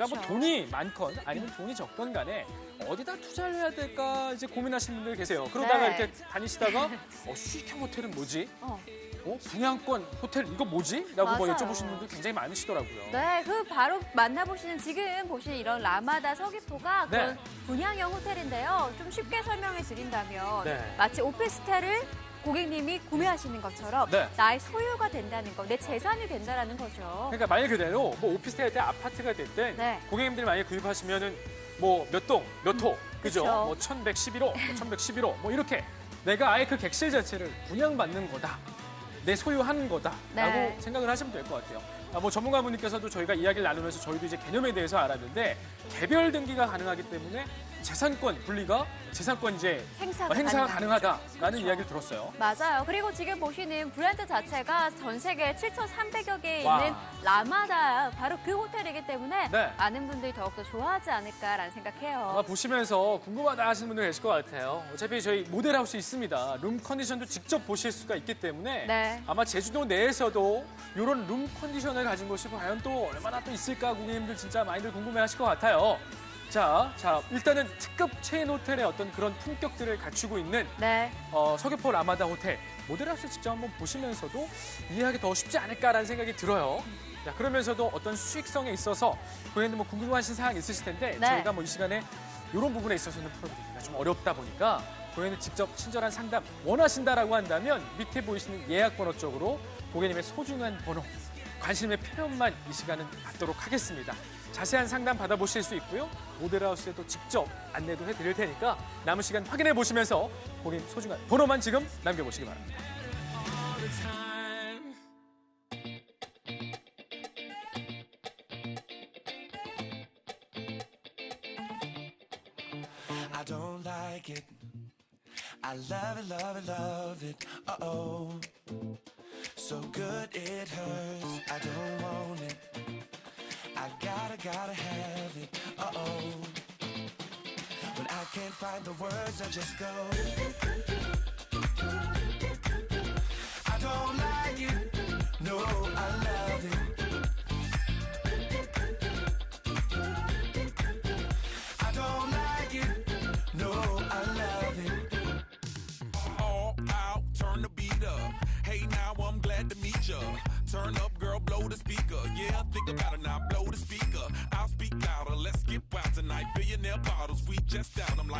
내가 뭐. 돈이 많건 아니면 돈이 적건 간에 어디다 투자를 해야 될까 이제 고민하시는 분들 계세요. 그러다가 네. 이렇게 다니시다가 어, 수익형 호텔은 뭐지? 어. 어, 분양권 호텔 이거 뭐지? 라고 뭐. 여쭤보시는 분들 굉장히 많으시더라고요. 네, 그 바로 만나보시는 지금 보시는 이런 라마다 서귀포가 네. 그런 분양형 호텔인데요. 좀 쉽게 설명해 드린다면 네. 마치 오피스텔을 고객님이 구매하시는 것처럼 네. 나의 소유가 된다는 거, 내 재산이 된다라는 거죠. 그러니까 말 그대로 뭐 오피스텔 때 아파트가 됐든 네. 고객님들이 만약에 구입하시면은 뭐 몇 동, 몇 호, 그죠? 그쵸. 뭐 1111호, 뭐 1111호, 뭐 이렇게 내가 아예 그 객실 자체를 분양받는 거다. 내 소유하는 거다라고 네. 생각을 하시면 될 것 같아요. 아, 뭐 전문가분들께서도 저희가 이야기를 나누면서 저희도 이제 개념에 대해서 알았는데 개별 등기가 가능하기 때문에 재산권 분리가 재산권 이제 행사가, 어, 행사가. 가능하다라는 이야기를 들었어요. 맞아요. 그리고 지금 보시는 브랜드 자체가 전 세계 7,300여 개에 와. 있는 라마다 바로 그 호텔이기 때문에 네. 많은 분들이 더욱더 좋아하지 않을까라는 생각해요. 아마 보시면서 궁금하다 하시는 분들 계실 것 같아요. 어차피 저희 모델하우스 있습니다. 룸 컨디션도 직접 보실 수가 있기 때문에 네. 아마 제주도 내에서도 이런 룸 컨디션을 가진 곳이 과연 또 얼마나 또 있을까 고객님들 진짜 많이들 궁금해하실 것 같아요. 자, 자 일단은 특급 체인 호텔의 어떤 그런 품격들을 갖추고 있는 네. 어, 서귀포 라마다 호텔 모델하우스 직접 한번 보시면서도 이해하기 더 쉽지 않을까라는 생각이 들어요. 자, 그러면서도 어떤 수익성에 있어서 고객님들 뭐 궁금하신 사항 있으실 텐데 네. 저희가 뭐 이 시간에 이런 부분에 있어서는 풀어드리기가 좀 어렵다 보니까 고객님 직접 친절한 상담 원하신다라고 한다면 밑에 보이시는 예약 번호 쪽으로 고객님의 소중한 번호 관심의 표현만 이 시간은 받도록 하겠습니다. 자세한 상담 받아보실 수 있고요. 모델하우스에도 직접 안내도 해드릴 테니까 남은 시간 확인해 보시면서 고객님 소중한 번호만 지금 남겨보시기 바랍니다. I oh. So good it hurts. Gotta, have it. Uh oh. When I can't find the words, I just go. I don't like it. No, I love it. I don't like it. No, I love it. all out, turn the beat up. Hey, now I'm glad to meet ya. Turn up, girl, blow the speaker. Yeah, think about it now,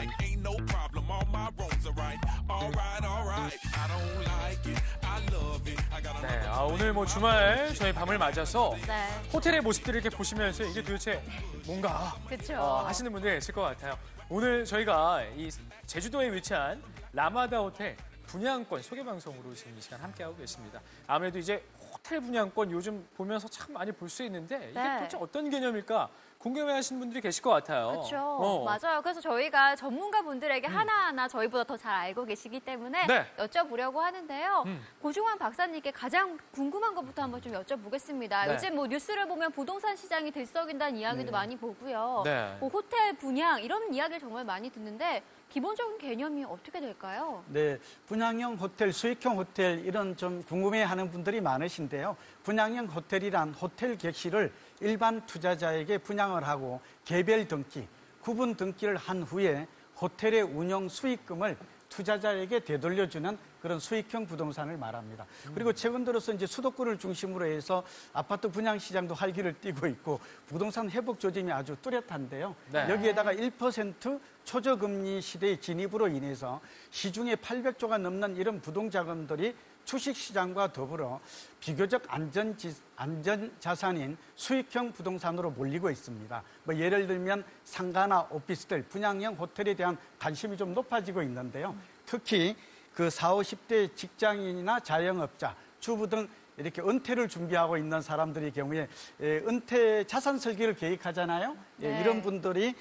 like, ain't no problem, all my wrongs are right. All right, all right. I don't like it, I love it. I got 네, 아, 오늘 뭐 주말 저희 밤을 맞아서 네. 호텔의 모습들을 이렇게 보시면서 이게 도대체 뭔가 그쵸. 어, 하시는 분들이 계실 것 같아요. 오늘 저희가 이 제주도에 위치한 라마다 호텔 분양권 소개 방송으로 지금 이 시간 함께하고 계십니다. 아무래도 이제 호텔 분양권 요즘 보면서 참 많이 볼 수 있는데 이게 네. 도대체 어떤 개념일까 궁금해하시는 분들이 계실 것 같아요. 그렇죠. 어. 음. 맞아요. 그래서 저희가 전문가분들에게 하나하나 저희보다 더 잘 알고 계시기 때문에 네. 여쭤보려고 하는데요. 음. 고종환 박사님께 가장 궁금한 것부터 한번 좀 여쭤보겠습니다. 네. 요즘 뭐 뉴스를 보면 부동산 시장이 들썩인다는 이야기도 많이 보고요. 네. 뭐 호텔 분양 이런 이야기를 정말 많이 듣는데 기본적인 개념이 어떻게 될까요? 네, 분양형 호텔, 수익형 호텔 이런 좀 궁금해하는 분들이 많으신데요. 분양형 호텔이란 호텔 객실을 일반 투자자에게 분양을 하고 개별 등기, 구분 등기를 한 후에 호텔의 운영 수익금을 투자자에게 되돌려주는 그런 수익형 부동산을 말합니다. 그리고 최근 들어서 이제 수도권을 중심으로 해서 아파트 분양 시장도 활기를 띠고 있고 부동산 회복 조짐이 아주 뚜렷한데요. 네. 여기에다가 1% 초저금리 시대의 진입으로 인해서 시중에 800조가 넘는 이런 부동자금들이 주식시장과 더불어 비교적 안전 지, 안전 자산인 수익형 부동산으로 몰리고 있습니다. 뭐 예를 들면 상가나 오피스텔, 분양형 호텔에 대한 관심이 좀 높아지고 있는데요. 특히 그 40, 50대 직장인이나 자영업자, 주부 등 이렇게 은퇴를 준비하고 있는 사람들의 경우에 예, 은퇴 자산 설계를 계획하잖아요. 예, 네. 이런 분들이 예,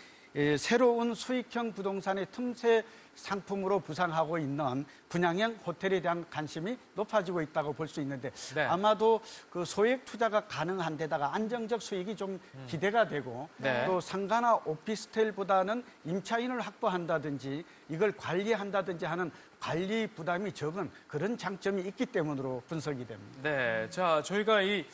새로운 수익형 부동산의 틈새 상품으로 부상하고 있는 분양형 호텔에 대한 관심이 높아지고 있다고 볼 수 있는데 네. 아마도 그 소액 투자가 가능한 데다가 안정적 수익이 좀 기대가 되고 네. 또 상가나 오피스텔보다는 임차인을 확보한다든지 이걸 관리한다든지 하는 관리 부담이 적은 그런 장점이 있기 때문으로 분석이 됩니다. 네, 자 저희가 이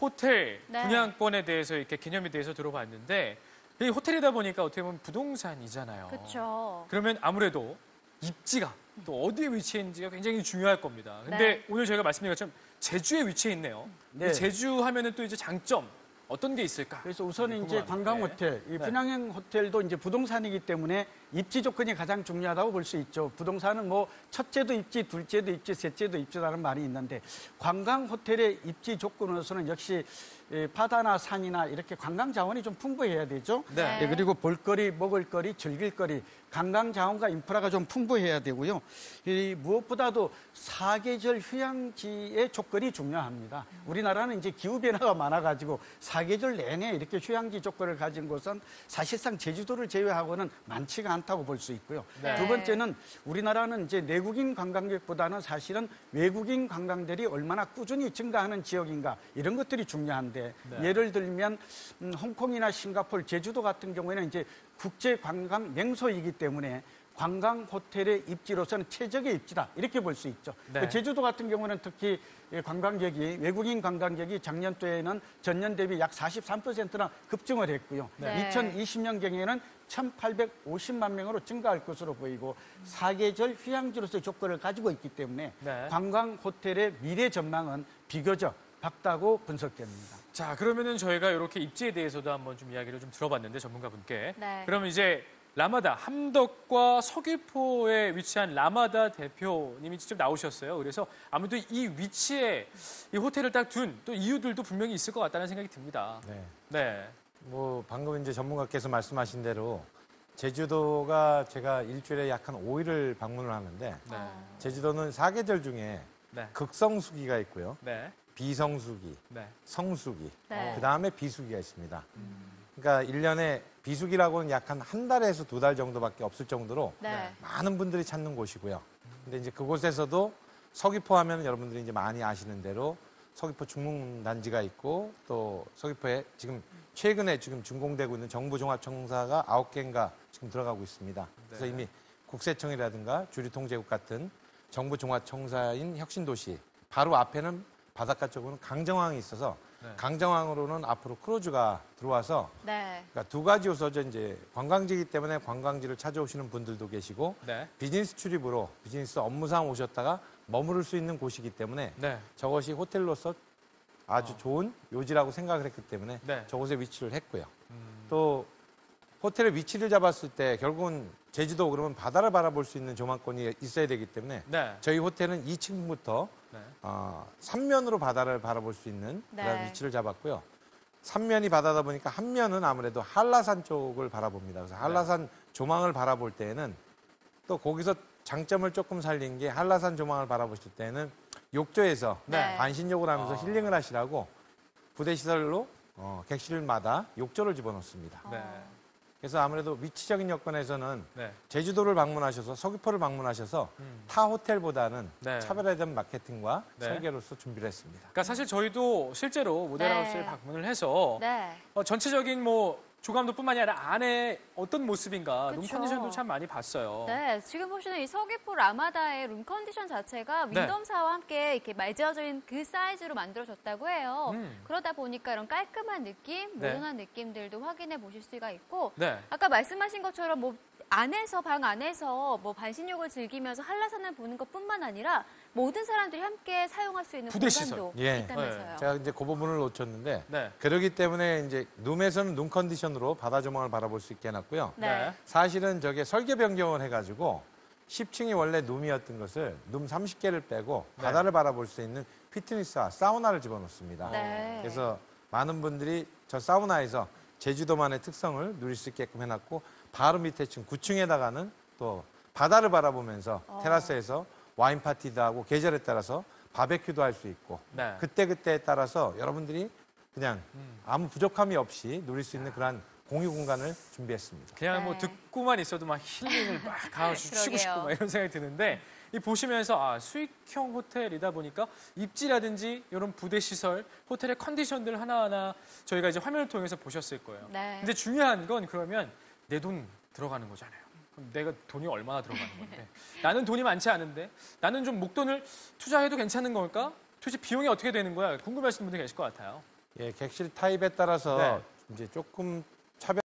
호텔 네. 분양권에 대해서 이렇게 개념에 대해서 들어봤는데 이 호텔이다 보니까 어떻게 보면 부동산이잖아요. 그렇죠. 그러면 아무래도 입지가 또 어디에 위치해 있는지가 굉장히 중요할 겁니다. 근데 네. 오늘 저희가 말씀드린 것처럼 제주에 위치해 있네요. 네. 이 제주 하면은 또 이제 장점 어떤 게 있을까? 그래서 우선 이제. 관광 네. 호텔, 이 네. 분양형 호텔도 이제 부동산이기 때문에 입지 조건이 가장 중요하다고 볼 수 있죠. 부동산은 뭐 첫째도 입지, 둘째도 입지, 셋째도 입지라는 말이 있는데 관광 호텔의 입지 조건으로서는 역시 예, 바다나 산이나 이렇게 관광 자원이 좀 풍부해야 되죠. 네. 예, 그리고 볼거리, 먹을거리, 즐길거리, 관광 자원과 인프라가 좀 풍부해야 되고요. 이 무엇보다도 사계절 휴양지의 조건이 중요합니다. 우리나라는 이제 기후 변화가 많아가지고 사계절 내내 이렇게 휴양지 조건을 가진 곳은 사실상 제주도를 제외하고는 많지가 않 다고 볼 수 있고요. 네. 두 번째는 우리나라는 이제 내국인 관광객보다는 사실은 외국인 관광들이 얼마나 꾸준히 증가하는 지역인가 이런 것들이 중요한데 네. 예를 들면 음, 홍콩이나 싱가포르, 제주도 같은 경우에는 이제 국제 관광 명소이기 때문에 관광 호텔의 입지로서는 최적의 입지다 이렇게 볼 수 있죠. 네. 그 제주도 같은 경우는 특히 이 관광객이 외국인 관광객이 작년도에는 전년 대비 약 43%나 급증을 했고요. 네. 2020년 경에는 1,850만 명으로 증가할 것으로 보이고 사계절 휴양지로서의 조건을 가지고 있기 때문에 네. 관광 호텔의 미래 전망은 비교적 밝다고 분석됩니다. 자, 그러면은 저희가 이렇게 입지에 대해서도 한번 좀 이야기를 좀 들어봤는데 전문가분께. 네. 그러면 이제 라마다 함덕과 서귀포에 위치한 라마다 대표님이 직접 나오셨어요. 그래서 아무래도 이 위치에 이 호텔을 딱 둔 또 이유들도 분명히 있을 것 같다는 생각이 듭니다. 네. 네. 뭐 방금 이제 전문가께서 말씀하신 대로 제주도가 제가 일주일에 약 한 5일을 방문을 하는데 네. 제주도는 사계절 중에 네. 극성수기가 있고요. 네. 비성수기, 네. 성수기, 네. 그다음에 비수기가 있습니다. 그러니까 일년에 비수기라고는 약 한 한 달에서 두 달 정도밖에 없을 정도로 네. 많은 분들이 찾는 곳이고요. 근데 이제 그곳에서도 서귀포 하면 여러분들이 이제 많이 아시는 대로 서귀포 중문단지가 있고 또 서귀포에 지금 최근에 지금 준공되고 있는 정부종합청사가 아홉 개인가 지금 들어가고 있습니다. 그래서 네. 이미 국세청이라든가 주류통제국 같은 정부종합청사인 혁신도시 바로 앞에는 바닷가 쪽으로는 강정항이 있어서 네. 강정항으로는 앞으로 크루즈가 들어와서 네. 그러니까 두 가지 요소죠. 이제 관광지이기 때문에 관광지를 찾아오시는 분들도 계시고 네. 비즈니스 출입으로 비즈니스 업무상 오셨다가 머무를 수 있는 곳이기 때문에 네. 저것이 호텔로서 아주 좋은 요지라고 생각을 했기 때문에 네. 저곳에 위치를 했고요. 음. 또 호텔의 위치를 잡았을 때 결국은 제주도 그러면 바다를 바라볼 수 있는 조망권이 있어야 되기 때문에 네. 저희 호텔은 2층부터 네. 어, 삼면으로 바다를 바라볼 수 있는 그런 네. 위치를 잡았고요. 삼면이 바다다 보니까 한 면은 아무래도 한라산 쪽을 바라봅니다. 그래서 한라산 조망을 바라볼 때에는 또 거기서 장점을 조금 살린 게 한라산 조망을 바라보실 때는 욕조에서 네. 반신욕을 하면서 아. 힐링을 하시라고 부대 시설로 어, 객실마다 욕조를 집어넣습니다. 네. 그래서 아무래도 위치적인 여건에서는 네. 제주도를 방문하셔서 서귀포를 방문하셔서 음. 타 호텔보다는 네. 차별화된 마케팅과 네. 설계로서 준비를 했습니다. 그러니까 사실 저희도 실제로 모델하우스에 네. 방문을 해서 네. 어, 전체적인 뭐 조감도뿐만이 아니라 안에 어떤 모습인가 룸 그쵸. 컨디션도 참 많이 봤어요. 네, 지금 보시는 이 서귀포 라마다의 룸 컨디션 자체가 네. 윈덤사와 함께 이렇게 말지어진 그 사이즈로 만들어졌다고 해요. 음. 그러다 보니까 이런 깔끔한 느낌, 네. 모던한 느낌들도 확인해 보실 수가 있고 네. 아까 말씀하신 것처럼 뭐 안에서 방 안에서 뭐 반신욕을 즐기면서 한라산을 보는 것뿐만 아니라 모든 사람들이 함께 사용할 수 있는 부대 시설. 공간도 예. 있다면서요. 제가 이제 그 부분을 놓쳤는데 네. 그러기 때문에 이제 룸에서는 룸 컨디션으로 바다 조망을 바라볼 수 있게 해놨고요. 네. 사실은 저게 설계 변경을 해가지고 10층이 원래 룸이었던 것을 룸 30개를 빼고 네. 바다를 바라볼 수 있는 피트니스와 사우나를 집어넣습니다. 네. 그래서 많은 분들이 저 사우나에서 제주도만의 특성을 누릴 수 있게끔 해놨고 바로 밑에 층 9층에다가는 또 바다를 바라보면서 어. 테라스에서 와인 파티도 하고 계절에 따라서 바베큐도 할 수 있고 네. 그때 그때에 따라서 여러분들이 그냥 음. 아무 부족함이 없이 누릴 수 있는 그런 공유 공간을 준비했습니다. 그냥 뭐 네. 듣고만 있어도 막 힐링을 막 그러게요. 싶고 막 이런 생각이 드는데 이 보시면서 아 수익형 호텔이다 보니까 입지라든지 이런 부대 시설, 호텔의 컨디션들 하나하나 저희가 이제 화면을 통해서 보셨을 거예요. 네. 근데 중요한 건 그러면 내 돈 들어가는 거잖아요. 내가 돈이 얼마나 들어가는 건데 나는 돈이 많지 않은데 나는 좀 목돈을 투자해도 괜찮은 걸까? 도대체 비용이 어떻게 되는 거야? 궁금해하시는 분들 계실 것 같아요. 예, 객실 타입에 따라서 네. 이제 조금